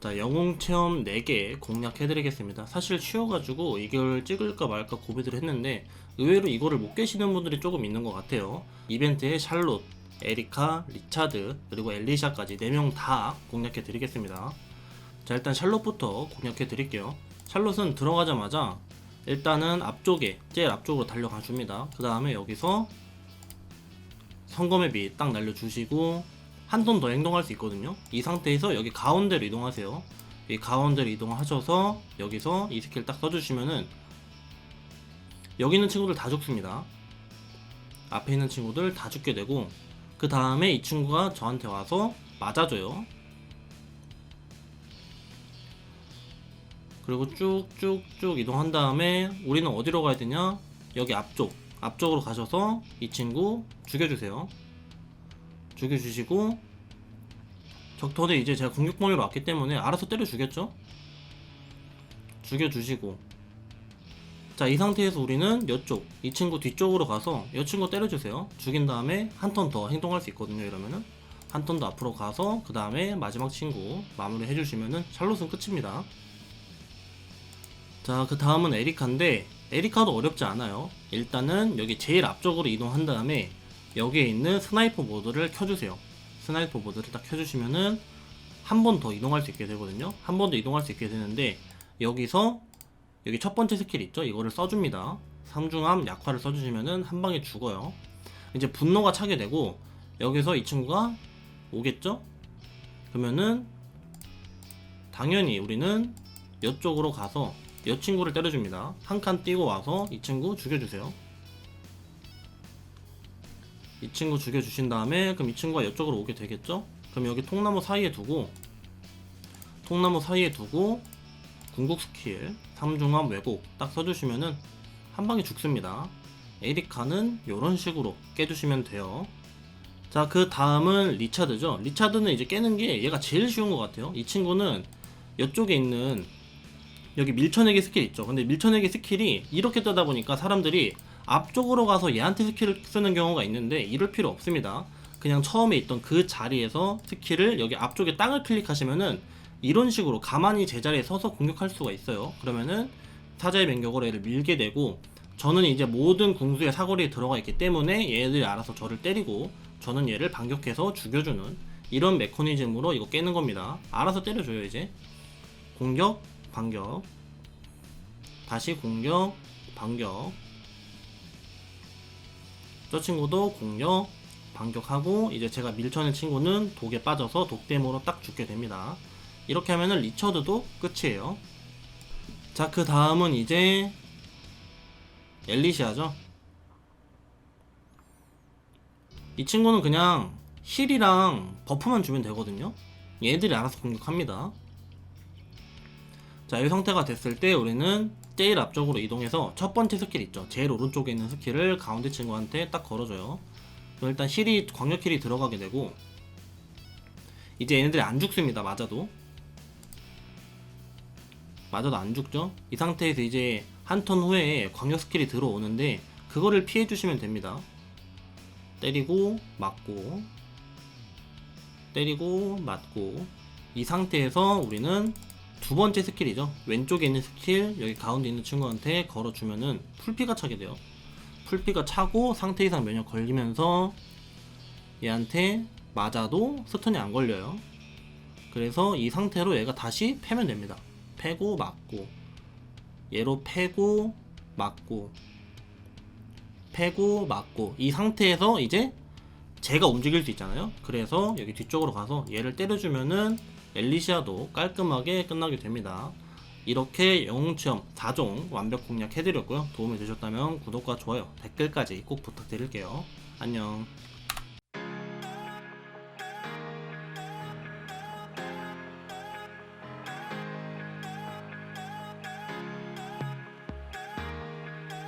자, 영웅 체험 4개 공략해드리겠습니다. 사실 쉬워가지고 이걸 찍을까 말까 고민을 했는데 의외로 이거를 못 깨시는 분들이 조금 있는 것 같아요. 이벤트에 샬롯, 에리카, 리차드, 그리고 엘리샤까지 4명 다 공략해드리겠습니다. 자, 일단 샬롯부터 공략해드릴게요. 샬롯은 들어가자마자 일단은 앞쪽에, 제일 앞쪽으로 달려가 줍니다. 그 다음에 여기서 성검의 빛 딱 날려주시고 한톤더 행동할 수 있거든요. 이 상태에서 여기 가운데로 이동하세요. 이 가운데로 이동하셔서 여기서 이 스킬 딱 써주시면은 여기 있는 친구들 다 죽습니다. 앞에 있는 친구들 다 죽게 되고 그 다음에 이 친구가 저한테 와서 맞아줘요. 그리고 쭉쭉쭉 이동한 다음에 우리는 어디로 가야 되냐? 여기 앞쪽 앞쪽으로 가셔서 이 친구 죽여주세요. 죽여주시고 적터는 이제 제가 공격 범위로 왔기 때문에 알아서 때려 주겠죠? 죽여주시고. 자 이 상태에서 우리는 이쪽 이 친구 뒤쪽으로 가서 이 친구 때려주세요. 죽인 다음에 한 턴 더 행동할 수 있거든요 이러면은. 한 턴 더 앞으로 가서 그 다음에 마지막 친구 마무리 해주시면은 샬롯은 끝입니다. 자 그 다음은 에리카인데 에리카도 어렵지 않아요. 일단은 여기 제일 앞쪽으로 이동한 다음에 여기에 있는 스나이퍼 모드를 켜주세요. 스나이퍼 모드를 딱 켜주시면은 한 번 더 이동할 수 있게 되거든요. 한 번 더 이동할 수 있게 되는데 여기서 여기 첫 번째 스킬 있죠? 이거를 써줍니다. 상중함 약화를 써주시면은 한 방에 죽어요. 이제 분노가 차게 되고 여기서 이 친구가 오겠죠? 그러면은 당연히 우리는 이쪽으로 가서 이 친구를 때려줍니다. 한 칸 뛰고 와서 이 친구 죽여주세요. 이 친구 죽여주신 다음에 그럼 이 친구가 이쪽으로 오게 되겠죠? 그럼 여기 통나무 사이에 두고 통나무 사이에 두고 궁극 스킬 3중함 왜곡 딱 써주시면은 한 방에 죽습니다. 에리카는 이런 식으로 깨주시면 돼요. 자, 그 다음은 리차드죠. 리차드는 이제 깨는 게 얘가 제일 쉬운 것 같아요. 이 친구는 이쪽에 있는 여기 밀쳐내기 스킬 있죠. 근데 밀쳐내기 스킬이 이렇게 뜨다 보니까 사람들이 앞쪽으로 가서 얘한테 스킬을 쓰는 경우가 있는데 이럴 필요 없습니다. 그냥 처음에 있던 그 자리에서 스킬을 여기 앞쪽에 땅을 클릭하시면은 이런 식으로 가만히 제자리에 서서 공격할 수가 있어요. 그러면은 사자의 맹격으로 얘를 밀게 되고 저는 이제 모든 궁수의 사거리에 들어가 있기 때문에 얘들이 알아서 저를 때리고 저는 얘를 반격해서 죽여주는 이런 메커니즘으로 이거 깨는 겁니다. 알아서 때려줘요 이제 공격 반격 다시 공격 반격 저 친구도 공격 반격하고 이제 제가 밀쳐낸 친구는 독에 빠져서 독댐으로 딱 죽게 됩니다. 이렇게 하면은 리처드도 끝이에요. 자, 그 다음은 이제 엘리시아죠. 이 친구는 그냥 힐이랑 버프만 주면 되거든요. 얘들이 알아서 공격합니다. 자, 이 상태가 됐을 때 우리는 제일 앞쪽으로 이동해서 첫 번째 스킬 있죠. 제일 오른쪽에 있는 스킬을 가운데 친구한테 딱 걸어줘요. 그럼 일단 힐이 광역 힐이 들어가게 되고 이제 얘네들이 안 죽습니다. 맞아도 맞아도 안 죽죠. 이 상태에서 이제 한 턴 후에 광역 스킬이 들어오는데 그거를 피해 주시면 됩니다. 때리고 맞고 때리고 맞고 이 상태에서 우리는 두 번째 스킬이죠. 왼쪽에 있는 스킬 여기 가운데 있는 친구한테 걸어주면은 풀피가 차게 돼요. 풀피가 차고 상태 이상 면역 걸리면서 얘한테 맞아도 스턴이 안 걸려요. 그래서 이 상태로 얘가 다시 패면 됩니다. 패고 맞고 얘로 패고 맞고 패고 맞고 이 상태에서 이제 제가 움직일 수 있잖아요. 그래서 여기 뒤쪽으로 가서 얘를 때려주면은 엘리시아도 깔끔하게 끝나게 됩니다. 이렇게 영웅 체험 4종 완벽 공략 해드렸고요. 도움이 되셨다면 구독과 좋아요, 댓글까지 꼭 부탁드릴게요. 안녕.